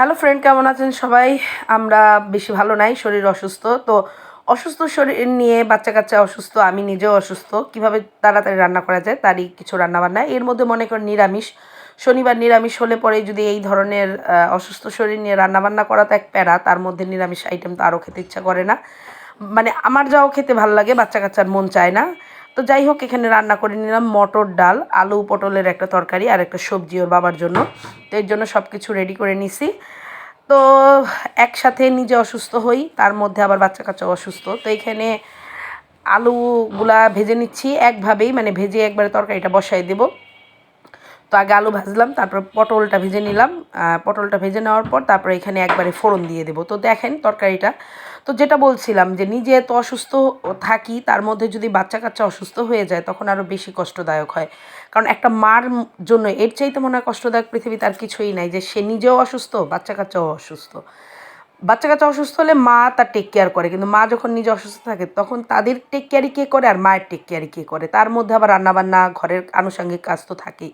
Hello friend কেমন আছেন সবাই? আমরা বেশি ভালো নাই, শরীর অসুস্থ। তো অসুস্থ শরীর নিয়ে বাচ্চা কাচ্চা অসুস্থ, আমি নিজেও অসুস্থ। কীভাবে তাড়াতাড়ি রান্না করা যায়, তারই কিছু রান্না বান্না এর মধ্যে মনে করেন নিরামিষ। শনিবার নিরামিষ হলে পরে যদি এই ধরনের অসুস্থ শরীর নিয়ে রান্না বান্না করা তো এক প্যারা, তার মধ্যে নিরামিষ আইটেম তো আরও খেতে ইচ্ছা করে না। মানে আমার যাও খেতে ভালো লাগে, বাচ্চা কাচ্চার মন চায় না। তো যাই হোক, এখানে রান্না করে নিলাম মটর ডাল, আলু পটলের একটা তরকারি আর একটা সবজি ওর বাবার জন্য। তো এর জন্য সব কিছু রেডি করে নিছি। তো একসাথে নিজে অসুস্থ হই, তার মধ্যে আবার বাচ্চা কাচ্চা অসুস্থ। তো এখানে আলুগুলা ভেজে নিচ্ছি। একভাবেই মানে ভেজে একবারে তরকারিটা বসাই দেবো। তো আগে আলু ভাজলাম, তারপর পটলটা ভেজে নিলাম। পটলটা ভেজে নেওয়ার পর তারপরে এখানে একবারে ফোড়ন দিয়ে দেবো। তো দেখেন তরকারিটা। তো যেটা বলছিলাম যে নিজে তো অসুস্থ থাকি, তার মধ্যে যদি বাচ্চা কাচ্চা অসুস্থ হয়ে যায়, তখন আরও বেশি কষ্টদায়ক হয়। কারণ একটা মার জন্য এর চাইতে মনে হয় কষ্টদায়ক পৃথিবীতে আর কিছুই নাই যে সে নিজেও অসুস্থ, বাচ্চা কাচ্চাও অসুস্থ। বাচ্চা কাচ্চা অসুস্থ হলে মা তার টেক কেয়ার করে, কিন্তু মা যখন নিজে অসুস্থ থাকে, তখন তাদের টেক কেয়ারই কে করে আর মায়ের টেক কেয়ারই কে করে? তার মধ্যে আবার রান্নাবান্না, ঘরের আনুষঙ্গিক কাজ তো থাকেই।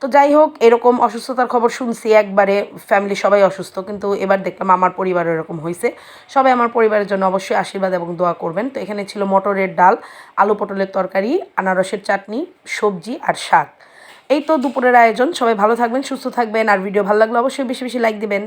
তো যাই হোক, এরকম অসুস্থতার খবর শুনছি একবারে ফ্যামিলি সবাই অসুস্থ, কিন্তু এবার দেখলাম আমার পরিবার এরকম হয়েছে সবাই আমার পরিবারের জন্য অবশ্যই আশীর্বাদ এবং দোয়া করবেন। তো এখানে ছিল মটরের ডাল, আলু পটলের তরকারি, আনারসের চাটনি, সবজি আর শাক। এই তো দুপুরের আয়োজন, সবাই ভালো থাকবেন, সুস্থ থাকবেন, আর ভিডিও ভালো লাগলে অবশ্যই বেশি বেশি লাইক দিবেন।